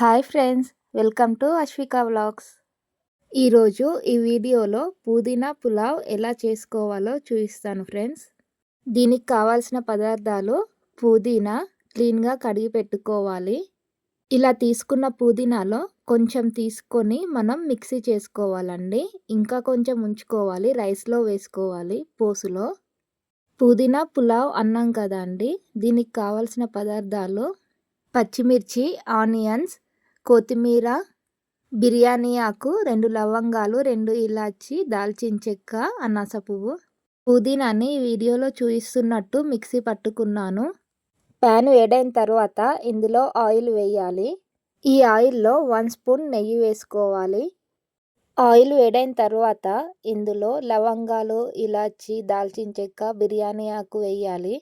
Hi friends welcome to Ashwika vlogs. ఈరోజు ఈ వీడియోలో పుదీనా పులావ్ ఎలా చేసుకోవాలో చూపిస్తాను ఫ్రెండ్స్. దీనికి కావాల్సిన పదార్థాలు పుదీనా క్లీన్గా కడిగి పెట్టుకోవాలి. ఇలా తీసుకున్న పుదీనాలో కొంచెం తీసుకొని మనం మిక్సీ చేసుకోవాలండి. ఇంకా కొంచెం ఉంచుకోవాలి రైస్లో వేసుకోవాలి పోసులో. పుదీనా పులావ్ అన్నాం కదా అండి దీనికి కావాల్సిన పదార్థాలు పచ్చిమిర్చి ఆనియన్స్ కొత్తిమీర బిర్యానీ ఆకు రెండు లవంగాలు రెండు ఇలాచి దాల్చిన చెక్క అనాస పువ్వు. పుదీనాని వీడియోలో చూపిస్తున్నట్టు మిక్సీ పట్టుకున్నాను. ప్యాన్ వేడైన తర్వాత ఇందులో ఆయిల్ వేయాలి. ఈ ఆయిల్లో వన్ స్పూన్ నెయ్యి వేసుకోవాలి. ఆయిల్ వేడైన తర్వాత ఇందులో లవంగాలు ఇలాచి దాల్చిన చెక్క బిర్యానీ ఆకు వేయాలి.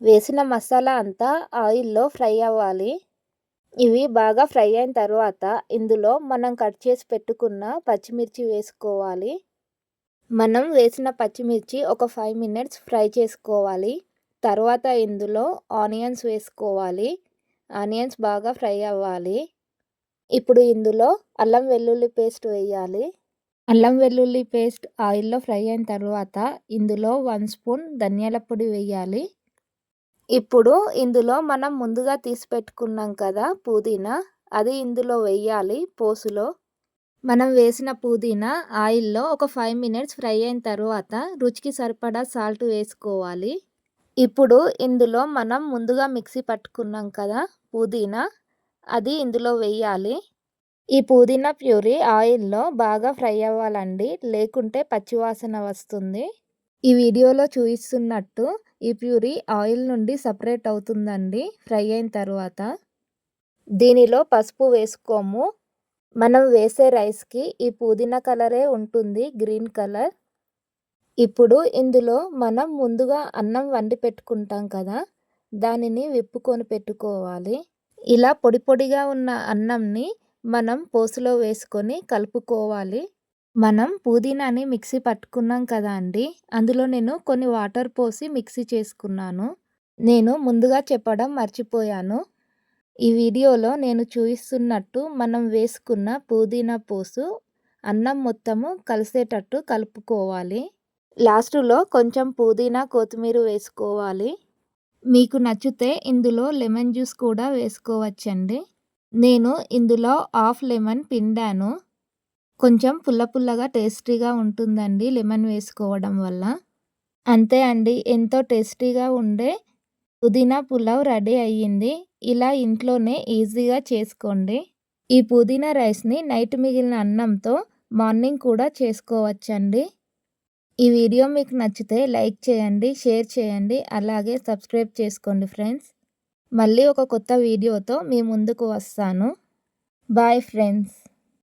వేసిన మసాలా అంతా ఆయిల్లో ఫ్రై అవ్వాలి. ఇవి బాగా ఫ్రై అయిన తర్వాత ఇందులో మనం కట్ చేసి పెట్టుకున్న పచ్చిమిర్చి వేసుకోవాలి. మనం వేసిన పచ్చిమిర్చి ఒక ఫైవ్ మినిట్స్ ఫ్రై చేసుకోవాలి. తర్వాత ఇందులో ఆనియన్స్ వేసుకోవాలి. ఆనియన్స్ బాగా ఫ్రై అవ్వాలి. ఇప్పుడు ఇందులో అల్లం వెల్లుల్లి పేస్ట్ వేయాలి. అల్లం వెల్లుల్లి పేస్ట్ ఆయిల్లో ఫ్రై అయిన తర్వాత ఇందులో వన్ స్పూన్ ధనియాల పొడి వేయాలి. ఇప్పుడు ఇందులో మనం ముందుగా తీసి పెట్టుకున్నాం కదా పుదీనా. అది ఇందులో వెయ్యాలి పోసులో. మనం వేసిన పుదీనా ఆయిల్లో ఒక ఫైవ్ మినిట్స్ ఫ్రై అయిన తర్వాత రుచికి సరిపడా సాల్ట్ వేసుకోవాలి. ఇప్పుడు ఇందులో మనం ముందుగా మిక్సీ పట్టుకున్నాం కదా పుదీనా. అది ఇందులో వెయ్యాలి ఈ పుదీనా ప్యూరీ ఆయిల్లో బాగా ఫ్రై అవ్వాలండి. లేకుంటే పచ్చివాసన వస్తుంది. ఈ వీడియోలో చూపిస్తున్నట్టు ఈ ప్యూరీ ఆయిల్ నుండి సపరేట్ అవుతుందండి ఫ్రై అయిన తర్వాత. దీనిలో పసుపు వేసుకోము. మనం వేసే రైస్కి ఈ పుదీనా కలరే ఉంటుంది గ్రీన్ కలర్. ఇప్పుడు ఇందులో మనం ముందుగా అన్నం వండి పెట్టుకుంటాం కదా దానిని విప్పుకొని పెట్టుకోవాలి. ఇలా పొడి పొడిగా ఉన్న అన్నంని మనం పోసులో వేసుకొని కలుపుకోవాలి. మనం పుదీనాని మిక్సీ పట్టుకున్నాం కదా అండి. అందులో నేను కొన్ని వాటర్ పోసి మిక్సీ చేసుకున్నాను. నేను ముందుగా చెప్పడం మర్చిపోయాను. ఈ వీడియోలో నేను చూపిస్తున్నట్టు మనం వేసుకున్న పుదీనా పోసు అన్నం మొత్తము కలిసేటట్టు కలుపుకోవాలి. లాస్ట్లో కొంచెం పుదీనా కొత్తిమీర వేసుకోవాలి. మీకు నచ్చితే ఇందులో లెమన్ జ్యూస్ కూడా వేసుకోవచ్చండి. నేను ఇందులో హాఫ్ లెమన్ పిండాను. కొంచెం పుల్ల పుల్లగా టేస్టీగా ఉంటుందండి లెమన్ వేసుకోవడం వల్ల. అంతే అండి ఎంతో టేస్టీగా ఉండే పుదీనా పులావ్ రెడీ అయ్యింది. ఇలా ఇంట్లోనే ఈజీగా చేసుకోండి. ఈ పుదీనా రైస్ని నైట్ మిగిలిన అన్నంతో మార్నింగ్ కూడా చేసుకోవచ్చండి. ఈ వీడియో మీకు నచ్చితే లైక్ చేయండి షేర్ చేయండి అలాగే సబ్స్క్రైబ్ చేసుకోండి ఫ్రెండ్స్. మళ్ళీ ఒక కొత్త వీడియోతో మీ ముందుకు వస్తాను. Bye friends.